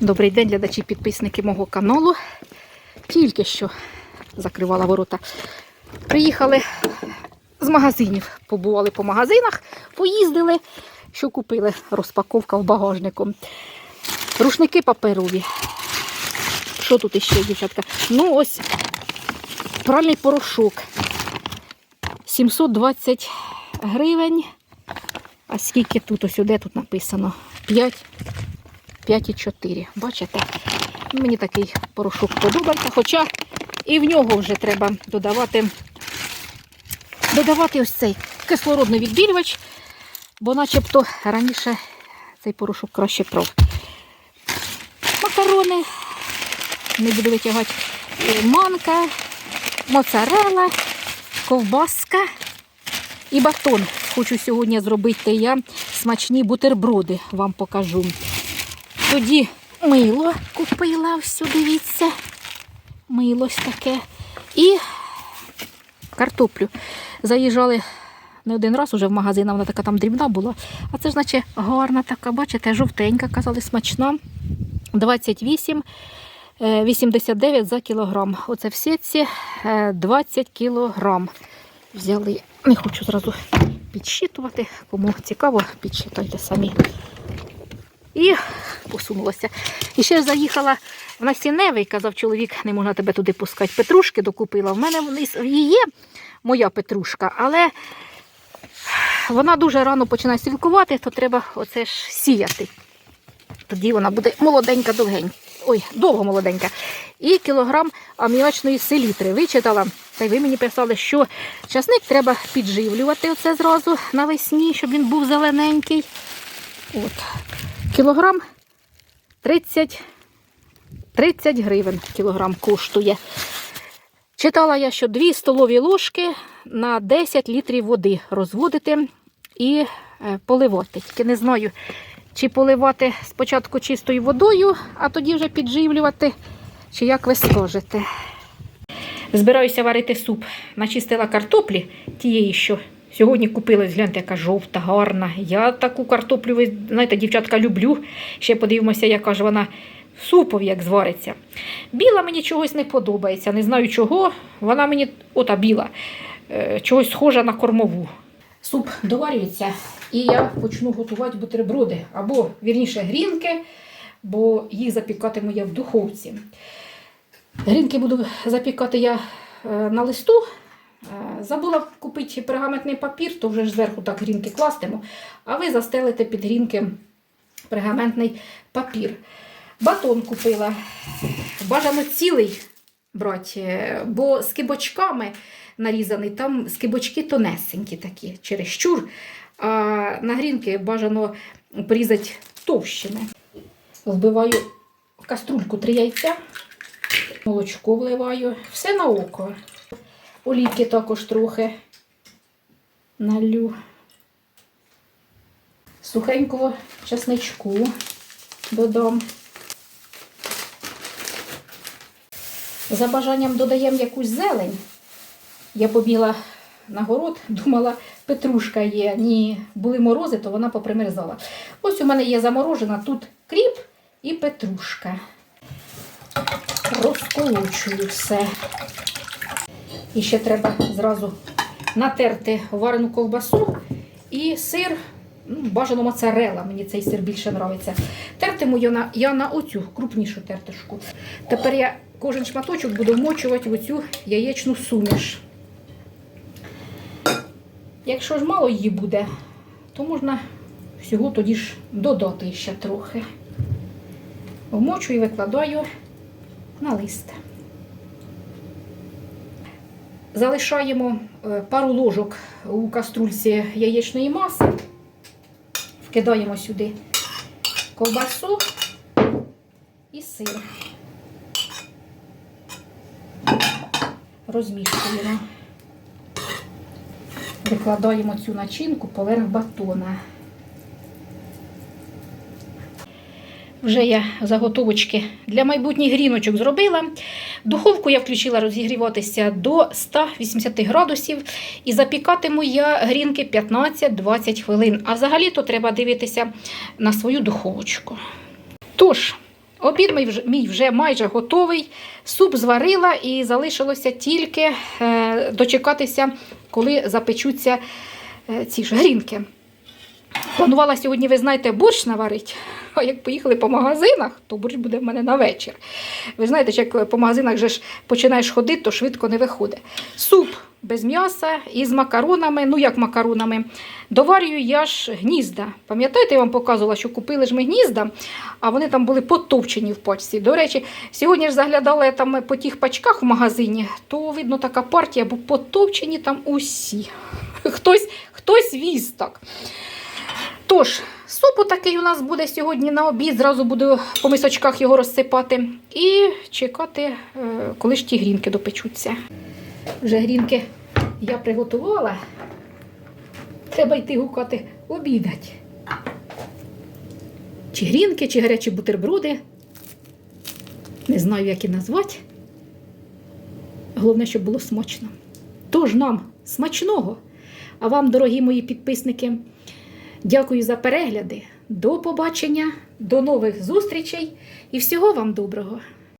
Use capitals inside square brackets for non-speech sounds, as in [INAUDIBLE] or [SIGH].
Добрий день, глядачі, підписники мого каналу. Тільки що закривала ворота. Приїхали з магазинів. Побували по магазинах, поїздили, що купили. Розпаковка в багажнику. Рушники паперові. Що тут іще, дівчатка? Ну, ось пральний порошок. 720 гривень. А скільки тут ось де тут написано? 5 5,4. Бачите? Мені такий порошок подобається, хоча і в нього вже треба додавати, додавати ось цей кислородний відбілювач, бо начебто раніше цей порошок краще прав. Макарони, не буду витягати, е, манка, моцарела, ковбаска і батон. Хочу сьогодні зробити я смачні бутерброди, вам покажу. Тоді мило купила, все, дивіться. Мило ось таке. І картоплю. Заїжджали не один раз уже в магазин, вона така там дрібна була. А це ж, наче, гарна така, бачите, жовтенька, казали, смачна. 28, е, 89 за кілограм. Оце в сітці е, 20 кілограм. Взяли, не хочу зразу підсчитувати. Кому цікаво, підсчитайте самі. І посунулася. І ще заїхала в насінневий, казав чоловік, не можна тебе туди пускати. Петрушки докупила. В мене вниз- є моя петрушка, але вона дуже рано починає стрілкувати, то треба оце ж сіяти. Тоді вона буде молоденька, довгенька. Ой, довго молоденька. І кілограм аміачної селітри. Вичитала, та й ви мені писали, що часник треба підживлювати оце зразу навесні, щоб він був зелененький. От. Кілограм 30, 30 гривень кілограм коштує. Читала я, що 2 столові ложки на 10 літрів води розводити і е, поливати. Тільки не знаю, чи поливати спочатку чистою водою, а тоді вже підживлювати, чи як ви скажете. Збираюся варити суп. Начистила картоплі тієї, що сьогодні купила. Гляньте, яка жовта, гарна. Я таку картоплю, знаєте, дівчатка, люблю. Ще подивимося, яка ж вона супові, як звариться. Біла мені чогось не подобається. Не знаю чого. Вона мені, ота біла, е, чогось схожа на кормову. Суп доварюється, і я почну готувати бутерброди або вірніше грінки, бо їх запікатиму я в духовці. Грінки буду запікати я е, на листу. Е, Забула купити пергаментний папір, то вже ж зверху так грінки кластиму. А ви застелите під грінки пергаментний папір. Батон купила. Бажано цілий брати, е, бо з кибочками нарізаний, там скибочки тонесенькі такі, чересчур. А на грінки бажано порізати товщими. Вбиваю каструльку три яйця, молочко вливаю, все на око. Олійки також трохи налю. Сухенького чесничку додам. За бажанням додаємо якусь зелень. Я побігла на город, [LAUGHS] думала, петрушка є. Ні, були морози, то вона попримерзала. Ось у мене є заморожена тут кріп і петрушка. Розколочую все. І ще треба зразу натерти варену ковбасу і сир. ну, Бажано моцарела, мені цей сир більше подобається. Тертиму я на, я на оцю крупнішу тертишку. Тепер я кожен шматочок буду вмочувати в оцю яєчну суміш. Якщо ж мало її буде, то можна всього тоді ж додати ще трохи. Вмочу і викладаю на лист. Залишаємо е, пару ложок у каструльці яєчної маси, вкидаємо сюди ковбасу і сир. Розмішуємо. Викладаємо цю начинку поверх батона. Вже я заготовочки для майбутніх гріночок зробила. Духовку я включила розігріватися до 180 градусів і запікатиму я грінки 15-20 хвилин. А взагалі то треба дивитися на свою духовочку. Тож, Обід мій вже, мій вже майже готовий. Суп зварила і залишилося тільки е, дочекатися, коли запечуться е, ці ж грінки. Планувала сьогодні, ви знаєте, борщ наварити. А як поїхали по магазинах, то борщ буде в мене на вечір. Ви знаєте, що як по магазинах вже ж починаєш ходити, то швидко не виходить. Суп без м'яса і з макаронами. Ну як макаронами? Доварюю я ж гнізда. Пам'ятаєте, я вам показувала, що купили ж ми гнізда, а вони там були потовчені в пачці. До речі, сьогодні ж заглядала я там по тих пачках в магазині, то видно така партія, бо потовчені там усі. Хтось, хтось віз так. Тож, суп такий у нас буде сьогодні на обід. Зразу буду по мисочках його розсипати і чекати, е, коли ж ті грінки допечуться. Вже грінки я приготувала. Треба йти гукати обідать. Чи грінки, чи гарячі бутерброди. Не знаю, як і назвати. Головне, щоб було смачно. Тож нам смачного. А вам, дорогі мої підписники, дякую за перегляди. До побачення, до нових зустрічей і всього вам доброго!